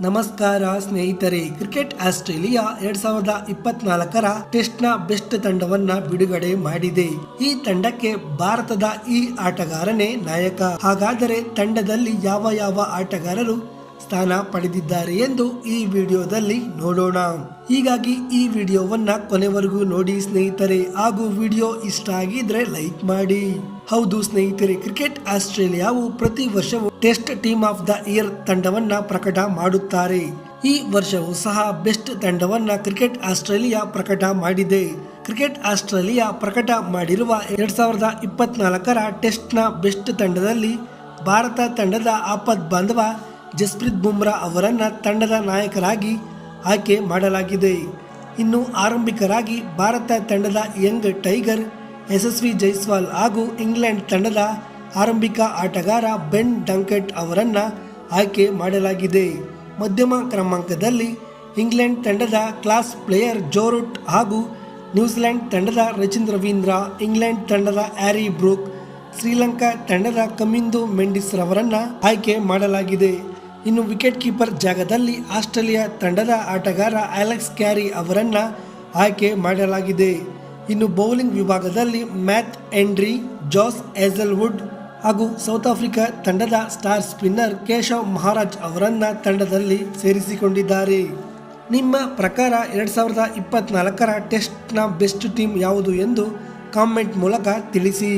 ನಮಸ್ಕಾರ ಸ್ನೇಹಿತರೆ, cricket Australia ಎರಡ್ ಸಾವಿರದ ಇಪ್ಪತ್ನಾಲ್ಕರ ನ ಬೆಸ್ಟ್ ತಂಡವನ್ನ ಬಿಡುಗಡೆ ಮಾಡಿದೆ. ಈ ತಂಡಕ್ಕೆ ಭಾರತದ ಈ ಆಟಗಾರನೇ ನಾಯಕ. ಹಾಗಾದರೆ ತಂಡದಲ್ಲಿ ಯಾವ ಯಾವ ಆಟಗಾರರು ಸ್ಥಾನ ಪಡೆದಿದ್ದಾರೆ ಎಂದು ಈ ವಿಡಿಯೋದಲ್ಲಿ ನೋಡೋಣ. ಹೀಗಾಗಿ ಈ ವಿಡಿಯೋವನ್ನ ಕೊನೆವರೆಗೂ ನೋಡಿ ಸ್ನೇಹಿತರೆ. ಹಾಗೂ ವಿಡಿಯೋ ಇಷ್ಟ ಆಗಿದ್ರೆ ಲೈಕ್ ಮಾಡಿ. ಹೌದು ಸ್ನೇಹಿತರೆ, ಕ್ರಿಕೆಟ್ ಆಸ್ಟ್ರೇಲಿಯಾವು ಪ್ರತಿ ವರ್ಷವೂ test team of the year ತಂಡವನ್ನ ಪ್ರಕಟ ಮಾಡುತ್ತಾರೆ. ಈ ವರ್ಷವೂ ಸಹ ಬೆಸ್ಟ್ ತಂಡವನ್ನ ಕ್ರಿಕೆಟ್ ಆಸ್ಟ್ರೇಲಿಯಾ ಪ್ರಕಟ ಮಾಡಿದೆ. ಕ್ರಿಕೆಟ್ ಆಸ್ಟ್ರೇಲಿಯಾ ಪ್ರಕಟ ಮಾಡಿರುವ ಎರಡ್ ಸಾವಿರದ ಇಪ್ಪತ್ನಾಲ್ಕರ ಟೆಸ್ಟ್ನ ಬೆಸ್ಟ್ ತಂಡದಲ್ಲಿ ಭಾರತ ತಂಡದ ಆಪತ್ ಬಾಂಧವ ಜಸ್ಪ್ರೀತ್ ಬುಮ್ರಾ ಅವರನ್ನು ತಂಡದ ನಾಯಕರಾಗಿ ಆಯ್ಕೆ ಮಾಡಲಾಗಿದೆ. ಇನ್ನು ಆರಂಭಿಕರಾಗಿ ಭಾರತ ತಂಡದ ಯಂಗ್ ಟೈಗರ್ ಯಶಸ್ವಿ ಜೈಸ್ವಾಲ್ ಹಾಗೂ ಇಂಗ್ಲೆಂಡ್ ತಂಡದ ಆರಂಭಿಕ ಆಟಗಾರ ಬೆನ್ ಡಂಕೆಟ್ ಅವರನ್ನು ಆಯ್ಕೆ ಮಾಡಲಾಗಿದೆ. ಮಧ್ಯಮ ಕ್ರಮಾಂಕದಲ್ಲಿ ಇಂಗ್ಲೆಂಡ್ ತಂಡದ ಕ್ಲಾಸ್ ಪ್ಲೇಯರ್ ಜೋರುಟ್ ಹಾಗೂ ನ್ಯೂಜಿಲೆಂಡ್ ತಂಡದ ರಚಿನ್ ರವೀಂದ್ರ ಇಂಗ್ಲೆಂಡ್ ತಂಡದ ಆ್ಯರಿ ಬ್ರೂಕ್, ಶ್ರೀಲಂಕಾ ತಂಡದ ಕಮಿಂದು ಮೆಂಡಿಸ್ ರವರನ್ನು ಆಯ್ಕೆ ಮಾಡಲಾಗಿದೆ. ಇನ್ನು ವಿಕೆಟ್ ಕೀಪರ್ ಜಾಗದಲ್ಲಿ ಆಸ್ಟ್ರೇಲಿಯಾ ತಂಡದ ಆಟಗಾರ ಅಲೆಕ್ಸ್ ಕ್ಯಾರಿ ಅವರನ್ನು ಆಯ್ಕೆ ಮಾಡಲಾಗಿದೆ. ಇನ್ನು ಬೌಲಿಂಗ್ ವಿಭಾಗದಲ್ಲಿ ಮ್ಯಾಥ್ ಎಂಡ್ರಿ, ಜಾಸ್ ಏಜಲ್ವುಡ್ ಹಾಗೂ ಸೌತ್ ಆಫ್ರಿಕಾ ತಂಡದ ಸ್ಟಾರ್ ಸ್ಪಿನ್ನರ್ ಕೇಶವ್ ಮಹಾರಾಜ್ ಅವರನ್ನು ತಂಡದಲ್ಲಿ ಸೇರಿಸಿಕೊಂಡಿದ್ದಾರೆ. ನಿಮ್ಮ ಪ್ರಕಾರ ಎರಡು ಸಾವಿರದ ಇಪ್ಪತ್ತ್ನಾಲ್ಕರ ಟೆಸ್ಟ್ನ ಬೆಸ್ಟ್ ಟೀಮ್ ಯಾವುದು ಎಂದು ಕಾಮೆಂಟ್ ಮೂಲಕ ತಿಳಿಸಿ.